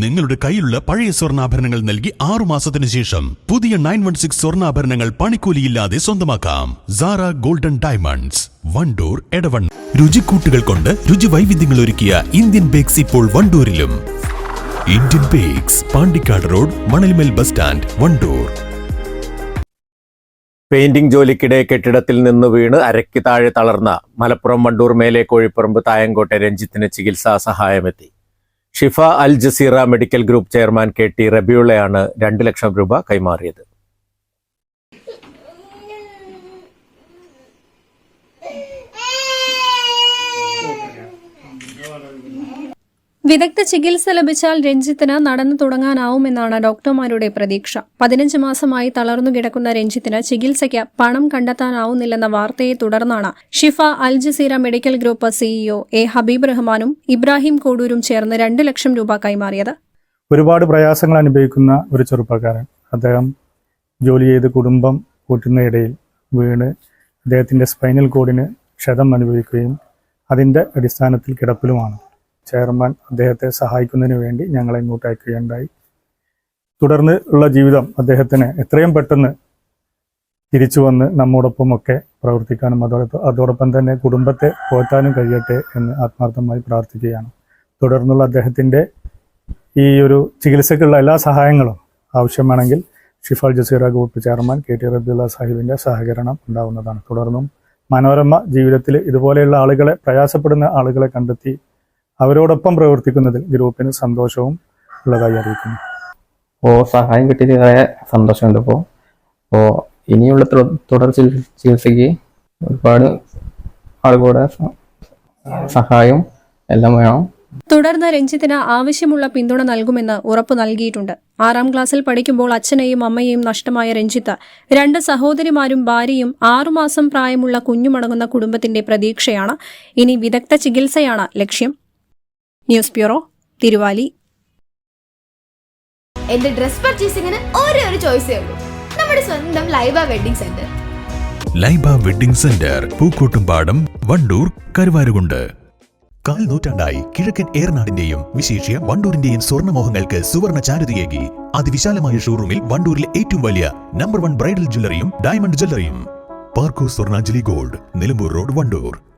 നിങ്ങളുടെ കയ്യിലുള്ള പഴയ സ്വർണാഭരണങ്ങൾ നൽകി ആറു മാസത്തിന് ശേഷം പുതിയ നയൻ വൺ സിക്സ് സ്വർണാഭരണങ്ങൾ പണിക്കൂലിയില്ലാതെ സ്വന്തമാക്കാം. സാറ ഗോൾഡൻ ഡയമണ്ട്സ് വണ്ടൂർ എടവൺ രുചിക്കൂട്ടുകൾ കൊണ്ട് രുചി വൈവിധ്യങ്ങൾ ഒരുക്കിയ ഇന്ത്യൻ ബേക്സ് ഇപ്പോൾ വണ്ടൂരിലും. Indian bakes Pandikkad road Manalmel bus stand Vandoor. Painting ജോലിക്കിടെ കെട്ടിടത്തിൽ നിന്ന് വീണ് അരയ്ക്ക് താഴെ തളർന്ന മലപ്പുറം വണ്ടൂർ മേലെ കോഴിപ്പറമ്പ് തായങ്കോട്ടെ രഞ്ജിത്തിന് ചികിത്സാ സഹായമെത്തി. Shifa Al Jazeera medical group chairman K T റബിയുള്ളയാണ് രണ്ട് ലക്ഷം രൂപ കൈമാറിയത്. വിദഗ്ധ ചികിത്സ ലഭിച്ചാൽ രഞ്ജിത്തിന് നടന്നു തുടങ്ങാനാവുമെന്നാണ് ഡോക്ടർമാരുടെ പ്രതീക്ഷ. പതിനഞ്ച് മാസമായി തളർന്നു കിടക്കുന്ന രഞ്ജിത്തിന് ചികിത്സയ്ക്ക് പണം കണ്ടെത്താനാവുന്നില്ലെന്ന വാർത്തയെ തുടർന്നാണ് Shifa Al Jazeera medical group CEO A Habib റഹ്മാനും ഇബ്രാഹിം കോഡൂരും ചേർന്ന് രണ്ട് ലക്ഷം രൂപ കൈമാറിയത്. ഒരുപാട് പ്രയാസങ്ങൾ അനുഭവിക്കുന്ന ഒരു ചെറുപ്പക്കാരൻ. അദ്ദേഹം ജോലി ചെയ്ത് കുടുംബം കൂട്ടുന്ന ഇടയിൽ വീണ് അദ്ദേഹത്തിന്റെ സ്പൈനൽ കോഡിന് ക്ഷതം അനുഭവിക്കുകയും അതിന്റെ അടിസ്ഥാനത്തിൽ കിടപ്പിലുമാണ്. ചെയർമാൻ അദ്ദേഹത്തെ സഹായിക്കുന്നതിന് വേണ്ടി ഞങ്ങളെ ഇങ്ങോട്ട് അയക്കുകയുണ്ടായി. തുടർന്ന് ഉള്ള ജീവിതം അദ്ദേഹത്തിന് എത്രയും പെട്ടെന്ന് തിരിച്ചു വന്ന് നമ്മോടൊപ്പമൊക്കെ പ്രവർത്തിക്കാനും അതോടൊപ്പം അതോടൊപ്പം തന്നെ കുടുംബത്തെ പോറ്റാനും കഴിയട്ടെ എന്ന് ആത്മാർത്ഥമായി പ്രാർത്ഥിക്കുകയാണ്. തുടർന്നുള്ള അദ്ദേഹത്തിന്റെ ഈ ഒരു ചികിത്സയ്ക്കുള്ള എല്ലാ സഹായങ്ങളും ആവശ്യമാണെങ്കിൽ Shifa Al Jazeera group chairman K T Rabiulla സാഹിബിന്റെ സഹകരണം ഉണ്ടാവുന്നതാണ്. തുടർന്നും മനോരമ ജീവിതത്തിൽ ഇതുപോലെയുള്ള ആളുകളെ പ്രയാസപ്പെടുന്ന ആളുകളെ കണ്ടെത്തി അവരോടൊപ്പം പ്രവർത്തിക്കുന്നതിൽ ഗ്രൂപ്പിന് സന്തോഷവും ഉള്ളതായി അറിയിക്കുന്നു. ഓ സഹായം കിട്ടിയത് വളരെ സന്തോഷമുണ്ട് ഇപ്പോൾ അപ്പോൾ ഇനിയുള്ള തുടർ തുടർ ചികിത്സയ്ക്ക് ഒരുപാട് ആളുകളുടെ സഹായം എല്ലാം വേണം. തുടർന്ന് രഞ്ജിത്തിന് ആവശ്യമുള്ള പിന്തുണ നൽകുമെന്ന് ഉറപ്പ് നൽകിയിട്ടുണ്ട്. ആറാം ക്ലാസ്സിൽ പഠിക്കുമ്പോൾ അച്ഛനെയും അമ്മയെയും നഷ്ടമായ രഞ്ജിത്ത് രണ്ട് സഹോദരിമാരും ഭാര്യയും ആറുമാസം പ്രായമുള്ള കുഞ്ഞുമടങ്ങുന്ന കുടുംബത്തിന്റെ പ്രതീക്ഷയാണ്. ഇനി വിദഗ്ധ ചികിത്സയാണ് ലക്ഷ്യം. News bureau Thiruvali. എന്റെ ഡ്രസ് പർച്ചേസിംഗിന് ഒരേ ഒരു ചോയ്സേ ഉള്ളൂ. നമ്മുടെ സ്വന്തം Laiba wedding centre. Laiba wedding centre Pookkottumpadam Vandoor Karuvarakundu. കാൽ നൂറ്റാണ്ടായി കിഴക്കൻ ഏറനാടിന്റെയും വിശേഷ്യ വണ്ടൂരിന്റെയും സ്വർണമോഹങ്ങൾക്ക് സുവർണ ചാരുതയേകി. അതിവിശാലമായ ഷോറൂമിൽ വണ്ടൂരിലെ ഏറ്റവും വലിയ നമ്പർ വൺ ബ്രൈഡൽ ജ്വല്ലറിയും ഡയമണ്ട് ജ്വല്ലറിയും പാർക്കോ സ്വർണാഞ്ജലി ഗോൾഡ് നിലമ്പൂർ റോഡ് വണ്ടൂർ.